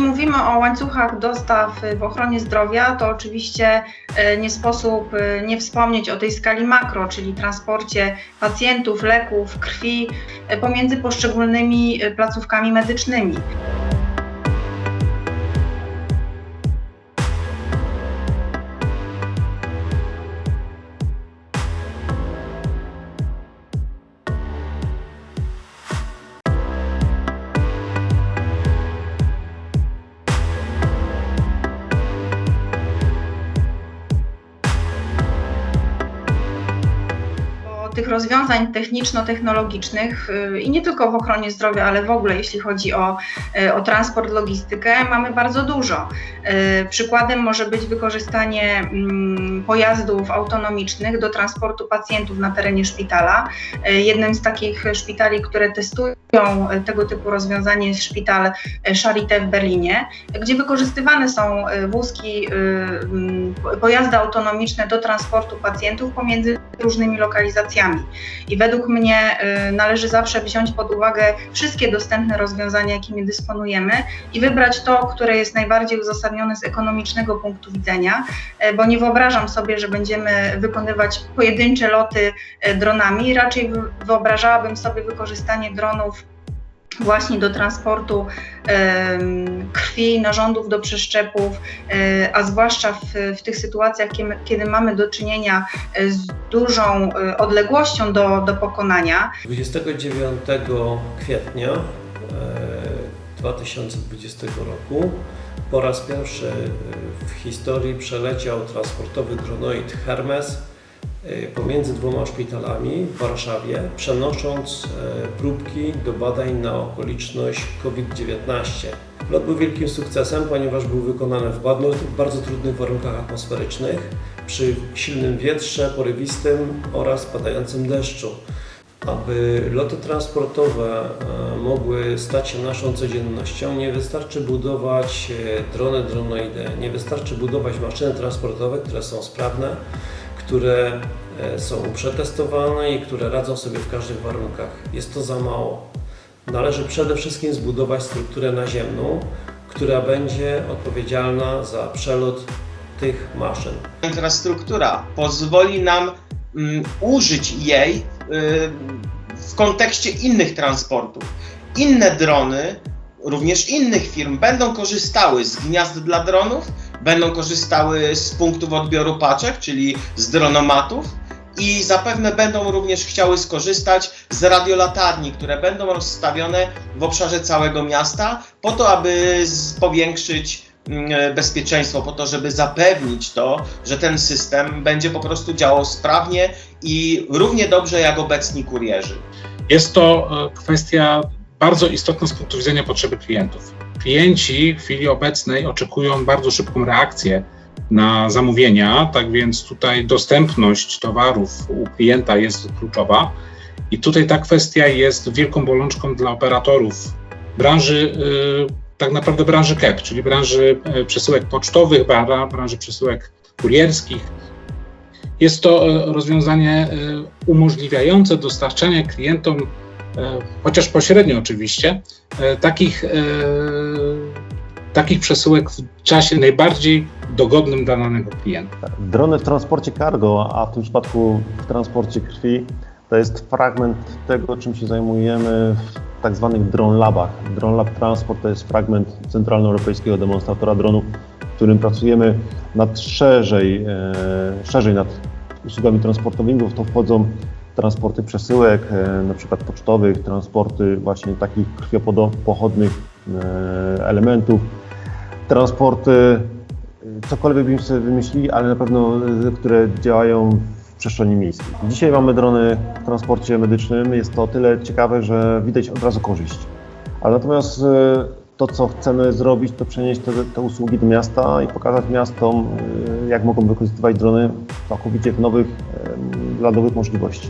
Jeśli mówimy o łańcuchach dostaw w ochronie zdrowia, to oczywiście e, nie sposób e, nie wspomnieć o tej skali makro, czyli transporcie pacjentów, leków, krwi pomiędzy poszczególnymi placówkami medycznymi. Tych rozwiązań techniczno-technologicznych y, i nie tylko w ochronie zdrowia, ale w ogóle jeśli chodzi o, y, o transport, logistykę, mamy bardzo dużo. Y, Przykładem może być wykorzystanie mm, pojazdów autonomicznych do transportu pacjentów na terenie szpitala. Jednym z takich szpitali, które testują tego typu rozwiązanie jest szpital Charité w Berlinie, gdzie wykorzystywane są wózki, pojazdy autonomiczne do transportu pacjentów pomiędzy różnymi lokalizacjami. I według mnie y, należy zawsze wziąć pod uwagę wszystkie dostępne rozwiązania, jakimi dysponujemy i wybrać to, które jest najbardziej uzasadnione z ekonomicznego punktu widzenia, y, bo nie wyobrażam sobie, że będziemy wykonywać pojedyncze loty y, dronami. Raczej wy- wyobrażałabym sobie wykorzystanie dronów właśnie do transportu krwi, narządów do przeszczepów, e, a zwłaszcza w, w tych sytuacjach, kiedy, mamy do czynienia e, z dużą e, odległością do, do pokonania. 29 kwietnia e, 2020 roku po raz pierwszy w historii przeleciał transportowy dronoid Hermes pomiędzy dwoma szpitalami w Warszawie, przenosząc e, próbki do badań na okoliczność COVID-19. Lot był wielkim sukcesem, ponieważ był wykonany w bardzo, bardzo trudnych warunkach atmosferycznych, przy silnym wietrze, porywistym oraz padającym deszczu. Aby loty transportowe e, mogły stać się naszą codziennością, nie wystarczy budować e, drony dronoidy, nie wystarczy budować maszyny transportowe, które są sprawne, które e, są przetestowane i które radzą sobie w każdych warunkach. Jest to za mało. Należy przede wszystkim zbudować strukturę naziemną, która będzie odpowiedzialna za przelot tych maszyn. infrastruktura pozwoli nam mm, użyć jej y, w kontekście innych transportów. Inne drony, również innych firm, będą korzystały z gniazd dla dronów, będą korzystały z punktów odbioru paczek, czyli z dronomatów. I zapewne będą również chciały skorzystać z radiolatarni, które będą rozstawione w obszarze całego miasta, po to, aby powiększyć mm, bezpieczeństwo, po to, żeby zapewnić to, że ten system będzie po prostu działał sprawnie i równie dobrze jak obecni kurierzy. Jest to e, kwestia bardzo istotna z punktu widzenia potrzeby klientów. Klienci w chwili obecnej oczekują bardzo szybką reakcję na zamówienia, tak więc tutaj dostępność towarów u klienta jest kluczowa. I tutaj ta kwestia jest wielką bolączką dla operatorów branży, e, tak naprawdę branży KEP, czyli branży e, przesyłek pocztowych, bra- branży przesyłek kurierskich. Jest to e, rozwiązanie e, umożliwiające dostarczanie klientom, e, chociaż pośrednio oczywiście, e, takich, e, takich przesyłek w czasie najbardziej dogodnym dla danego klienta. Drony w transporcie cargo, a w tym przypadku w transporcie krwi, to jest fragment tego, czym się zajmujemy w tak zwanych drone labach. Drone Lab Transport to jest fragment centralnoeuropejskiego demonstratora dronów, w którym pracujemy nad szerzej, e, szerzej nad usługami transportowymi, bo w to wchodzą transporty przesyłek, e, na przykład pocztowych, transporty właśnie takich krwiopochodnych e, elementów, transporty cokolwiek byśmy sobie wymyślili, ale na pewno które działają w przestrzeni miejskiej. Dzisiaj mamy drony w transporcie medycznym. Jest to o tyle ciekawe, że widać od razu korzyść. Ale natomiast to, co chcemy zrobić, to przenieść te, te usługi do miasta i pokazać miastom, jak mogą wykorzystywać drony całkowicie w nowych, dla nowych możliwości.